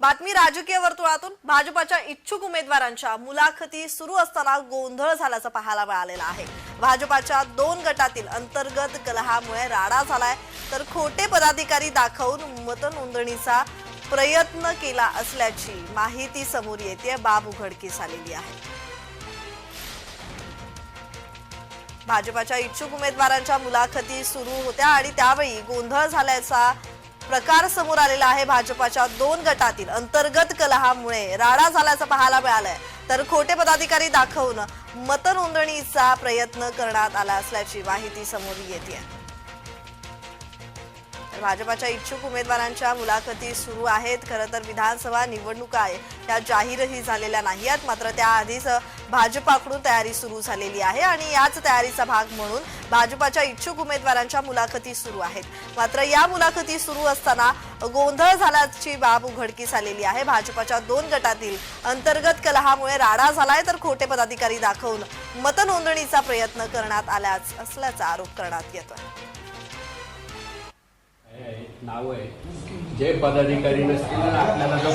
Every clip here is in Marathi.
बातमी राजकीय वर्तुळातून भाजपाच्या इच्छुक उमेदवारांच्या मुलाखती सुरू असताना गोंधळ झाल्याचं पाहायला मिळालेलं आहे. भाजपाच्या दोन गटातील अंतर्गत कलहामुळे राडा झालाय. तर खोटे पदाधिकारी दाखवून मतनोंदणीचा प्रयत्न केला असल्याची माहिती समोर येते बाब उघडकीस आलेली आहे. भाजपाच्या इच्छुक उमेदवारांच्या मुलाखती सुरू होत्या आणि त्यावेळी गोंधळ झाल्याचा प्रकार समोर आलेला आहे. भाजपाच्या दोन गटातील अंतर्गत कलहामुळे राडा झाल्याचं पाहायला मिळालंय. तर खोटे पदाधिकारी दाखवून मतनोंदणीचा प्रयत्न करण्यात आला असल्याची माहिती समोर येते भाजपाच्या इच्छुक उमेदवारांच्या मुलाखती सुरू आहेत. खरं तर विधानसभा निवडणुका आहे त्या जाहीरही झालेल्या नाही आहेत मात्र त्याआधीच भाजपाकडून तयारी सुरू झालेली आहे आणि याच तयारीचा भाग म्हणून भाजपाच्या इच्छुक उमेदवारांच्या मुलाखती सुरू आहेत. मात्र या मुलाखती सुरू असताना गोंधळ झाल्याची बाब उघडकीस आलेली आहे. भाजपाच्या दोन गटातील अंतर्गत कलहामुळे राडा झालाय तर खोटे पदाधिकारी दाखवून मतनोंदणीचा प्रयत्न करण्यात आल्याच असल्याचा आरोप करण्यात येतोय. नाव आहे जे पदाधिकारी नसतील आपल्याला जो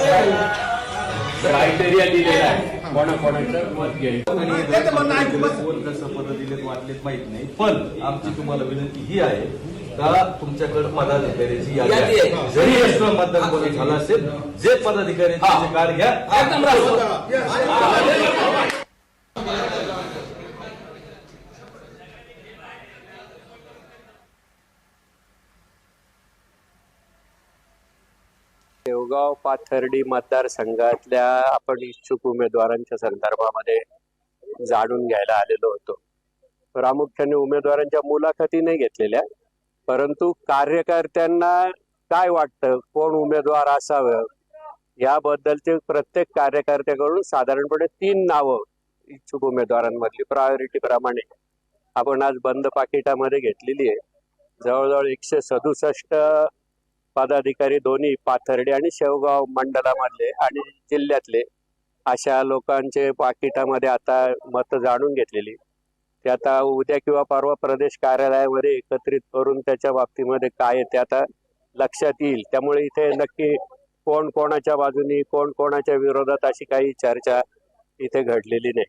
क्रायटेरिया दिलेला आहे कोणाकोणाचं मत घ्यायचं? आणि कोण कसं पद दिलेत वाटलेत माहीत नाही पण आमची तुम्हाला विनंती ही आहे का तुमच्याकडे पदाधिकाऱ्याची यादी आहे. जरी एक्स्ट्रा मतदान कोणी झालं असेल जे पदाधिकारी त्यांचे कार्ड घ्या. देवगाव पाथर्डी मतदारसंघातल्या आपण इच्छुक उमेदवारांच्या संदर्भामध्ये जाणून घ्यायला आलेलो होतो. प्रामुख्याने उमेदवारांच्या मुलाखती नाही घेतलेल्या परंतु कार्यकर्त्यांना काय वाटतं? कोण उमेदवार असावं? याबद्दलचे प्रत्येक कार्यकर्त्याकडून साधारणपणे तीन नावं इच्छुक उमेदवारांमधली. प्रायोरिटी प्रमाणे आपण आज बंद पाकिटामध्ये घेतलेली आहे. जवळजवळ एकशे सदुसष्ट पदाधिकारी दोन्ही पाथर्डे आणि शेवगाव मंडळामधले आणि जिल्ह्यातले अशा लोकांचे पाकिटामध्ये आता मत जाणून घेतलेली. ते आता उद्या किंवा परवा प्रदेश कार्यालयामध्ये एकत्रित करून त्याच्या बाबतीमध्ये काय ते आता लक्षात येईल. त्यामुळे इथे नक्की कोण कोणाच्या बाजूनी कोण कोणाच्या विरोधात अशी काही चर्चा इथे घडलेली नाही.